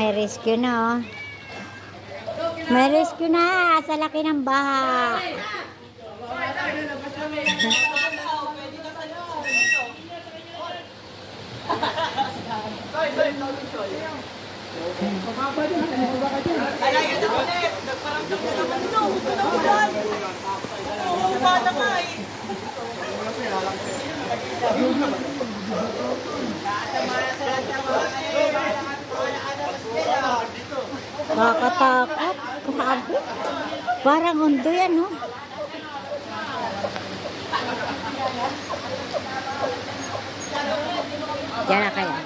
may rescue na oh. May rescue na sa laki ng baha. Kakatakot. Grabe. Parang undo yan, no? Diyan na kaya.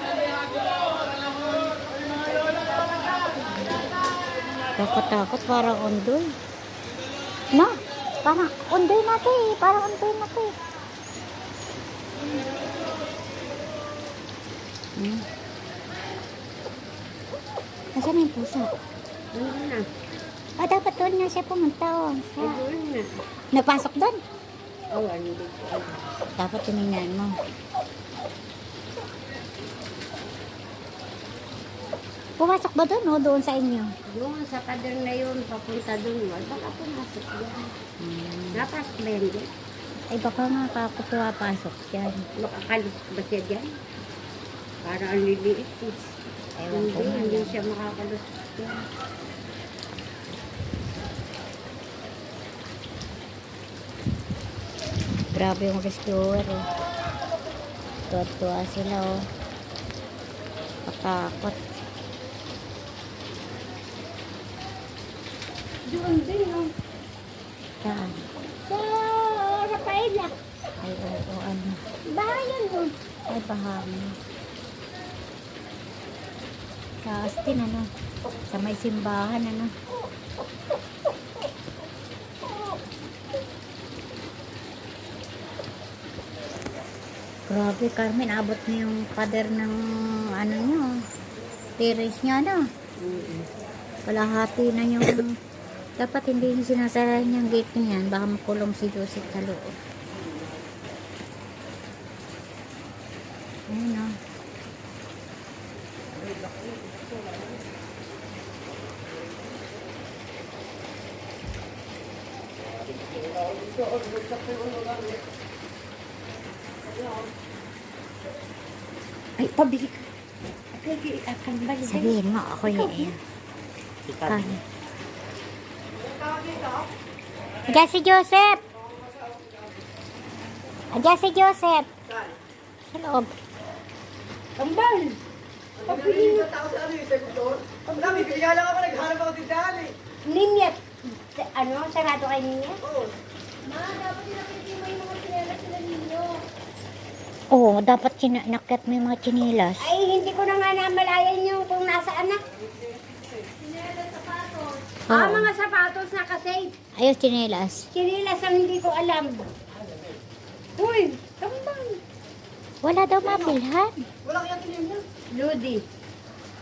Kakatakot, parang undoy. No? Parang undoy na to eh. Parang undoy na to eh. Hmm. Nasaan yung pusa? Ano na? Ah, dapat doon nga siya pumunta. Oh. Sa, doon na. napasok doon. Oh, ano dito? Dapat tinignan mo. Pumasok ba doon o doon sa inyo? Doon sa kader na yun, papunta doon. Baka pumasok yan. Napasok ba yan dyan? Ay baka nga kako pumapasok dyan. Makakalus ba siya dyan? Para ang liliit eh. Ewan ko Hindi, hindi siya makakalus dyan. Grabe yung rescuer eh. Tuwa-tuwa sila oh. Patakot. Doon din, oh. Saan? Sa Rafaela. Ay oo ano. Bahayan doon. Ay bahama. Sa Austin ano. Sa may simbahan ano. Grabe Carmen, abot na yung pader ng ano nyo. Terrace nyo ano. Kalahati na yung dapat hindi yung sinasarayan yung gate niyan. Baka makulong si Joseph sa loob. Ayun o. Ay, pabili ka. Okay, akan ba yun? Sabihin mo, ako yun. Kaya. Diyan si Joseph! Diyan si Joseph! Sa loob. Kambal! Pabili mo. Dami, kaya lang ako naghanap ako din dali. Ninyat. Ano, sarado kay Ninyat? Oo. Oo, dapat sinakit mo yung mga chinilas. Ay, hindi ko na nga namalayan yung kung nasaan na. Ah, Oo. mga sapatos na kasi. Ayos chinilas. Sinilas ang hindi ko alam. Uy, kambal. Wala daw mabilhan. Wala kaya tinim niya. Ludi.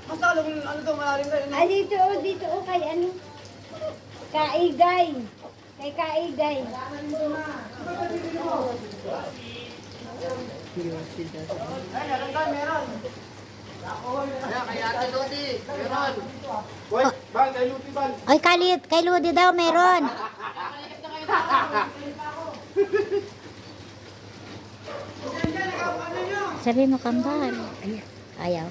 Mas lalo kung ano to, malalim na. Ah, dito, oh, dito, oh, kay ano? Kaigay. Kay Kaigay. Ay, meron ka, meron. Kaya, kaya ate Lodi, meron. Wait, bal, kay Luti bal. Ay, kay, kay Ludi daw meron. Sabi mo kambal. Ayaw.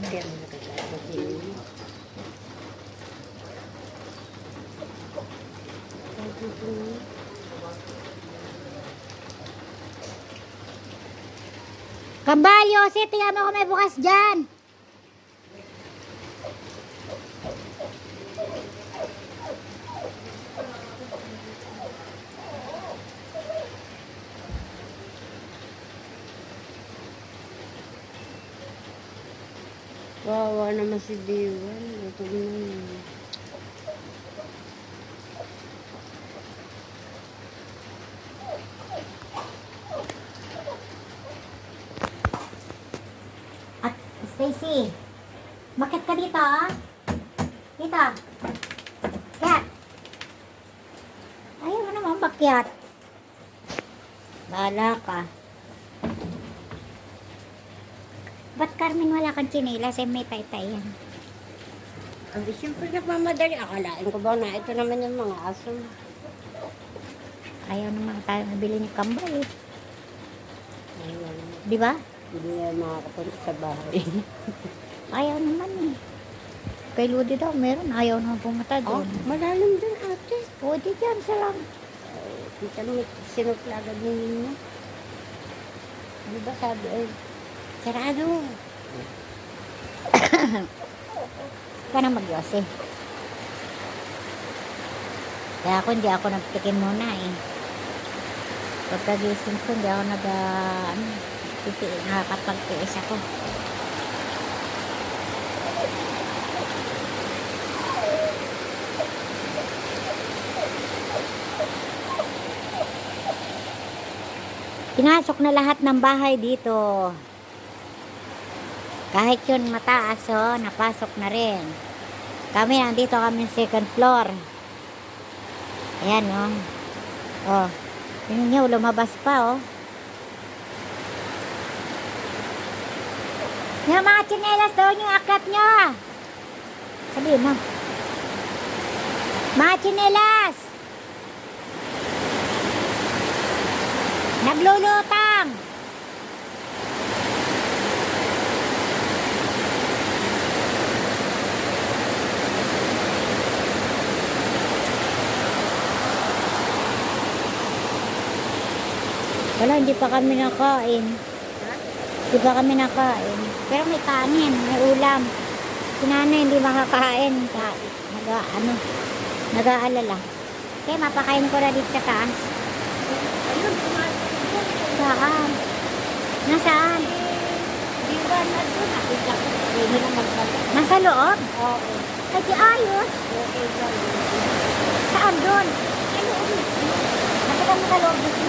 Kambal, Yossi, tingnan mo kung may bukas dyan. Wawa naman si Diwan. Ito na yun. At Stacy, bakit ka dito? ah? Dito. Kat. Ayaw mo naman bakyat. Bahala ka. Ba't Carmen wala kang chinilas? Eh, may taytay yan. Abi, siyempre nagmamadali. Akalain ko ba na ito naman yung mga aso. Ayaw naman tayo nabili ni Kambal eh. Di ba? Hindi na makakapunta sa bahay. Ayaw naman eh. Kay Ludi daw, meron. Ayaw naman pumunta oh, doon. malalim din ate. O, di dyan sa lang. Kita mo, sinuplagad ni Nino. Ano ba sabi? Ay, sarado. Ka na mag-yos eh. Kaya ako, hindi ako nagtikim muna eh. Pagkagising ko, hindi ako nag, ah, ano, titi, nakakapagtiis ako. Pinasok na lahat ng bahay dito. Kahit yun mataas, oh, napasok na rin. Kami, nandito kami second floor. Ayan, oh. Oh. Tingnan nyo, lumabas pa, oh. Yung mga tsinelas doon yung akat nyo. Sabihin mo. Mga tsinelas! Naglulutang! Wala, hindi pa kami nakain. Hindi pa kami nakain. Pero may kanin, may ulam. Si nanay hindi makakain. Ka, naga, ano, nag-aalala. Kaya mapakain ko na dito sa taas. Saan? Nasaan? Di ba na doon? Nasa loob? Oo. Ay, di ayos. Okay, sorry. Saan doon? Ano? Nasa kami sa loob dito.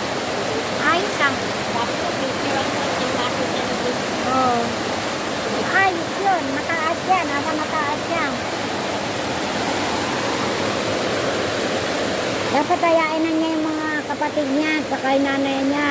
Ayos ah. Sabi ko, picture ako. Tingnan ko dito. Oo. Ayos yun. Mataas yan. Nasa mataas yan. Dapat ayain na niya yung mga kapatid niya at saka nanay niya.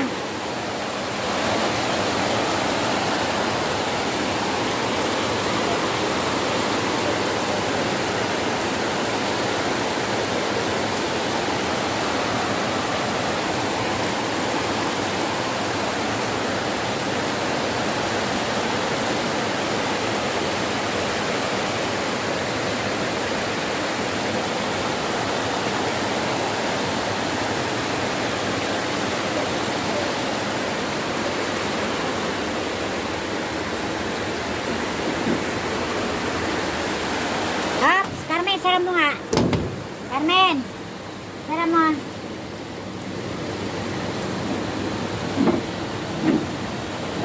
Ops, Carmen, sara mo nga. Carmen, sara mo.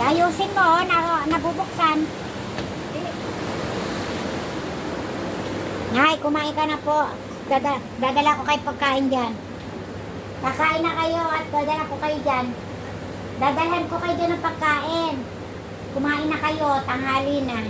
Ayusin mo, oh, na, nabubuksan. Nay, kumain ka na po. Dada, dadala ko kayo pagkain dyan. Kakain na kayo at dadala ko kayo dyan. Dadalhan ko kayo dyan ng pagkain. Kumain na kayo, tanghali na.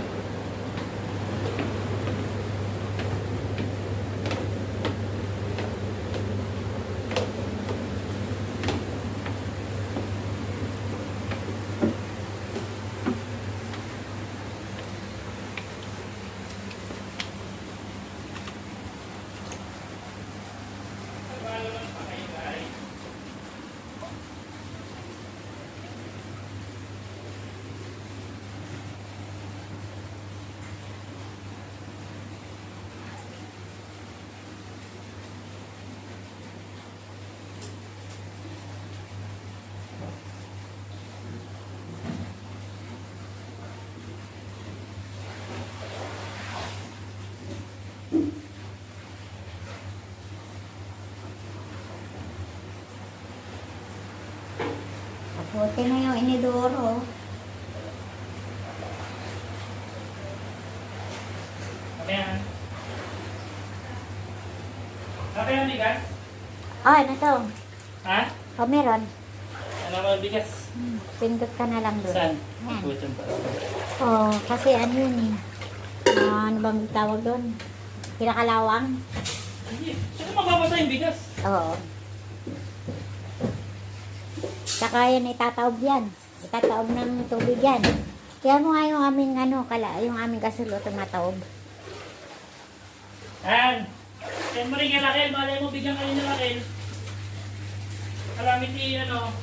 Mabuti na yung inidoro. Ano yan? Ano yan, bigas? Ah, ano to? Ha? O, meron. Ano mga bigas? Hmm, Pindot ka na lang doon. Saan? Yan. Oh, kasi ano yun eh. Ah, ano bang tawag doon? Kinakalawang? Hindi. Sino magbabasa yung bigas? Oo. Saka yan, itataob yan. Itataob ng tubig yan. Kaya mo nga yung aming ano, kala, yung aming kasulo, tumataob. Ayan. Send mo rin kay Raquel. Malay mo, bigyan ka rin ni Raquel. Kalamit ni, ano,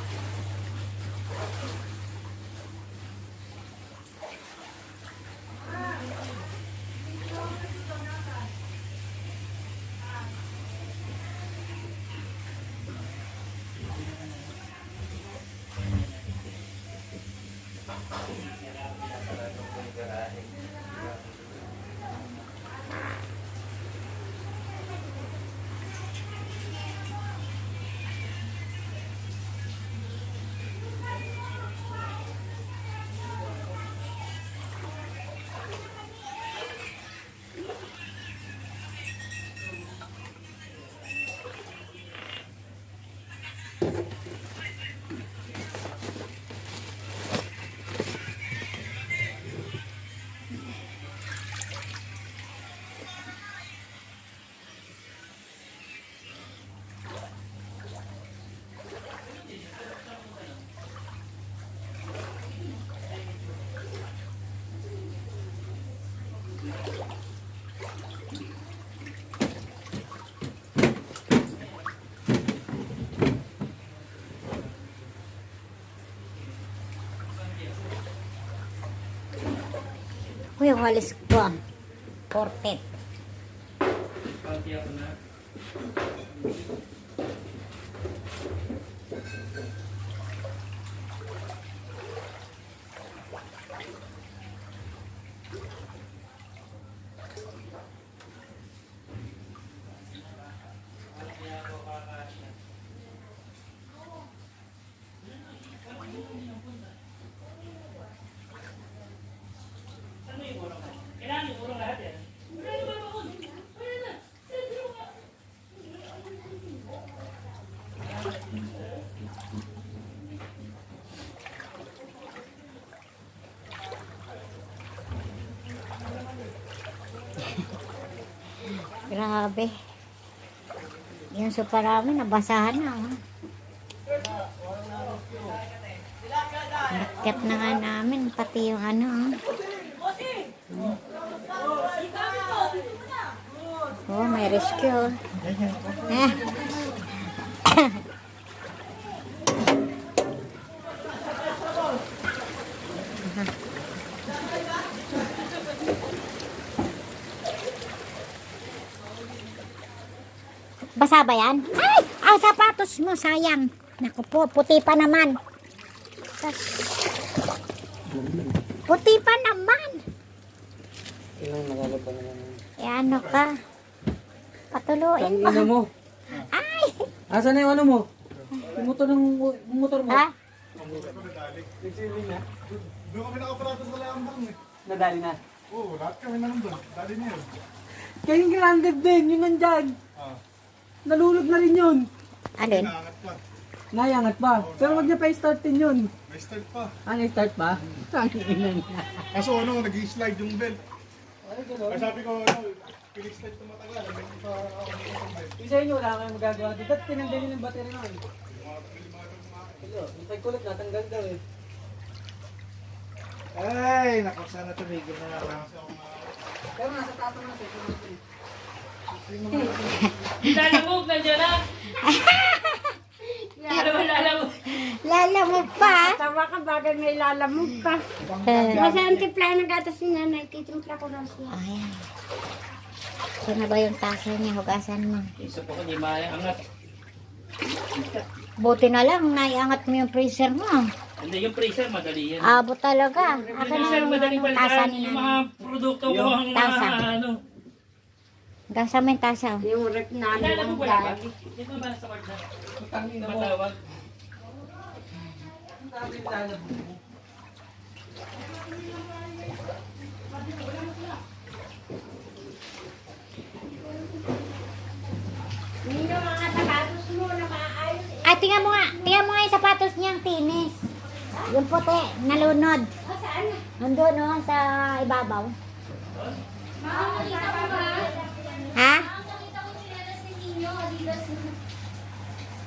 Uy, yung walis ko. Portet. Pati ako. Grabe. Yung sopa namin, nabasahan na. Oh. Nakyat na nga namin, pati yung ano. Oh, oh may rescue. oh. Eh. Basa ba yan? Ay! Ang sapatos mo, sayang. Naku po, puti pa naman. Tas, puti pa naman. Ilang nagalaban na naman. E ano ka? Patuluin Ang mo. ina mo. Ay! Asan na yung ano mo? Yung motor ng yung motor mo. Ha? Doon kami nakaparato sa lambang eh. Nadali na. Oo, lahat kami na nandun. Dali niya yun. Kayong grounded din, yun nandyan. Ah, Nalulog na rin yun. Alin? naangat pa. Nayangat pa. Pero wag niya pa i-startin yun. May start pa. Ano i-start pa? Tangin na. Kaso ano, nag-slide yung belt. Kaya sabi ko, ano, pinig-slide ito matagal. Hindi pa ako nakasambay. Yung sa inyo, wala kayong magagawa. Di ba't tinanggalin yung battery nun? Ito, yung tagkulot natanggal daw eh. Ay, naku, sana tumigil na lang. Pero nasa tato na siya. Lalamog, na. Ano ba lalamog? Lalamog pa. Tawa ka bagay may lalamog ka. Eh, Kasi ang timpla ng gatas ni nanay, titimpla ko lang siya. Ayan. Ito na ba yung tasa niya? Hugasan mo. Isa po ko, di maangat. Buti na lang, naiangat mo yung freezer mo. Hindi, yung freezer, madali yan. Abo talaga. Yung Akin na freezer, yung ano, tasa balikan. ni Yung mga produkto ko, ang Tasa. mga ano. Mo yung tasa. oh. Yung rep namin Lalamog ang wala ba? dali. Dito ba sa na? Tangin na mo. Matawag. Ang dami yung mo. Nino, mga sapatos mo na maayos. Ay, tingnan mo nga. Tingnan mo nga yung sapatos niyang tinis. Yung puti, nalunod. Ah, saan na? Nandun no, sa ibabaw. Makakita ko ba? Ha?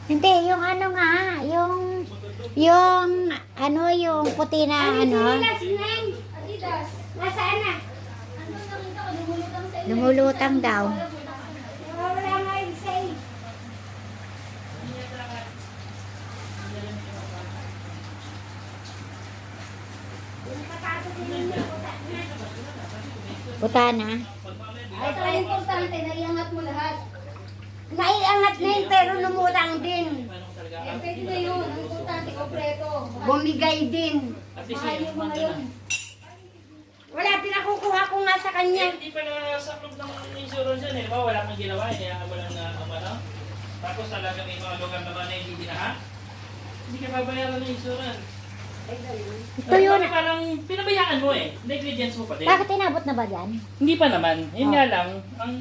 Hindi, yung ano nga, yung, yung, ano, yung puti na, ano. ano? Adidas. Nasaan na? Lumulutang daw. Wala nga yung save. Puta na. Ay, ito ang importante, naiangat mo lahat. Naiangat na yun, pero lumutang din. Eh, pwede na yun. Ang importante, kompleto. Bumigay din. Mahal yun. na. Wala, pinakukuha ko nga sa kanya. Eh, hindi pala sa loob ng insurance yan eh. Wala kang ginawa eh. Kaya wala na umano. Tapos talaga may mga lugar naman na hindi dinaha. Hindi ka babayaran ng insurance. Ito yun. Bakit parang pinabayaan mo eh. Negligence mo pa din. Bakit inabot na ba yan? Hindi pa naman. Yun Oh. nga lang, ang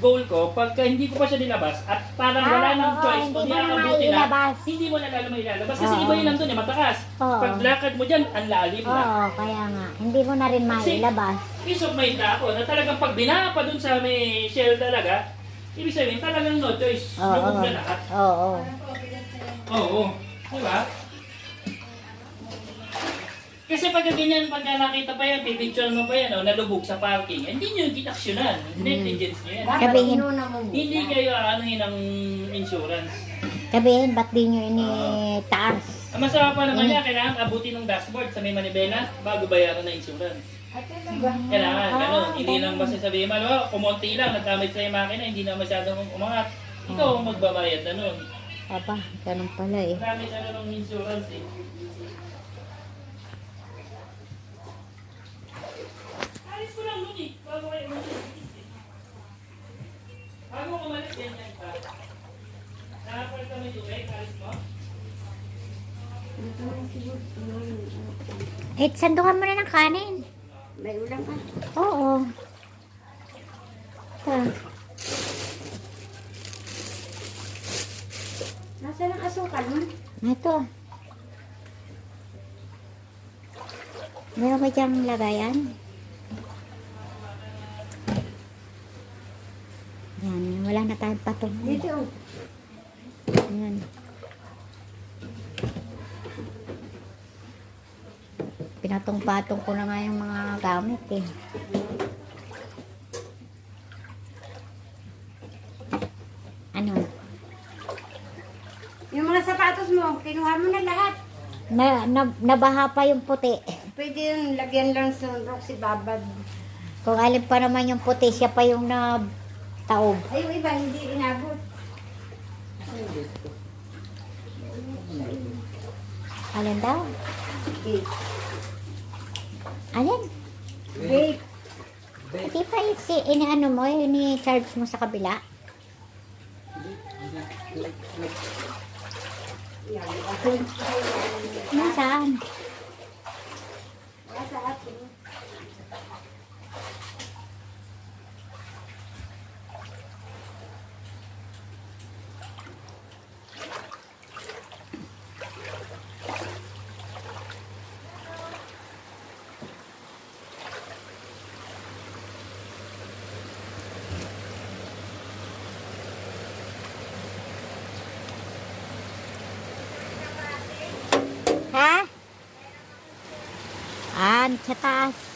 goal ko, pagka hindi ko pa siya nilabas at parang Ah, wala nang oo, choice, hindi di mo na nakabuti na, mailabas. hindi mo na lalo mailalabas. Kasi Oo. iba yun lang dun eh, matakas. Oo. Pag lakad mo dyan, ang lalim na. Oo, kaya nga. Hindi mo na rin mailabas. Peace of mind na ako na talagang pag binaka pa dun sa may shell talaga, ibig sabihin talagang no choice. Oo. Lubog na lahat. Oo. Oo. Diba? Kasi pag ganyan, pag nakita pa yan, pipicture mo pa yan, oh, nalubog sa parking, hindi nyo yung kitaksyonan. Negligence nyo yan. Sabihin. Hindi kayo anuhin ng insurance. Sabihin, ba't di nyo ini-taas? Ang masama pa naman niya, kailangan abutin ng dashboard sa may manibela bago bayaran ng insurance. Kailangan, Ah, ganun. Hindi lang basta sabihin, malo, kumonti lang, nagdamage sa yung makina, hindi na masyadong umangat. Ikaw ang magbabayad na nun. Aba, ganun pala eh. Marami na ng insurance eh. Alis ko lang nun eh, bago kayo umalis. Bago ko umalis, ganyan ka. Nakapal ka may tubig, alis mo? Eh, sandukan mo na ng kanin. May ulam ka. Oo. Ito. Nasaan ang asukal mo? Ito. Meron ba diyang lagayan? Yan, wala na tayong patong. Dito. oh. Yan. Pinatong-patong ko na nga yung mga gamit eh. Ano? Yung mga sapatos mo, kinuha mo na lahat. Na, na, nabaha pa yung puti. Pwede yung lagyan lang sa si babad. Kung alin pa naman yung puti, siya pa yung na taob. Ay, yung iba, hindi inabot. Alin daw? Gate. Alin? Gate. Hindi pa si inaano mo, ini-charge mo sa kabila. Ako. Nasaan? Nasa atin. Ha? Ah, sa taas.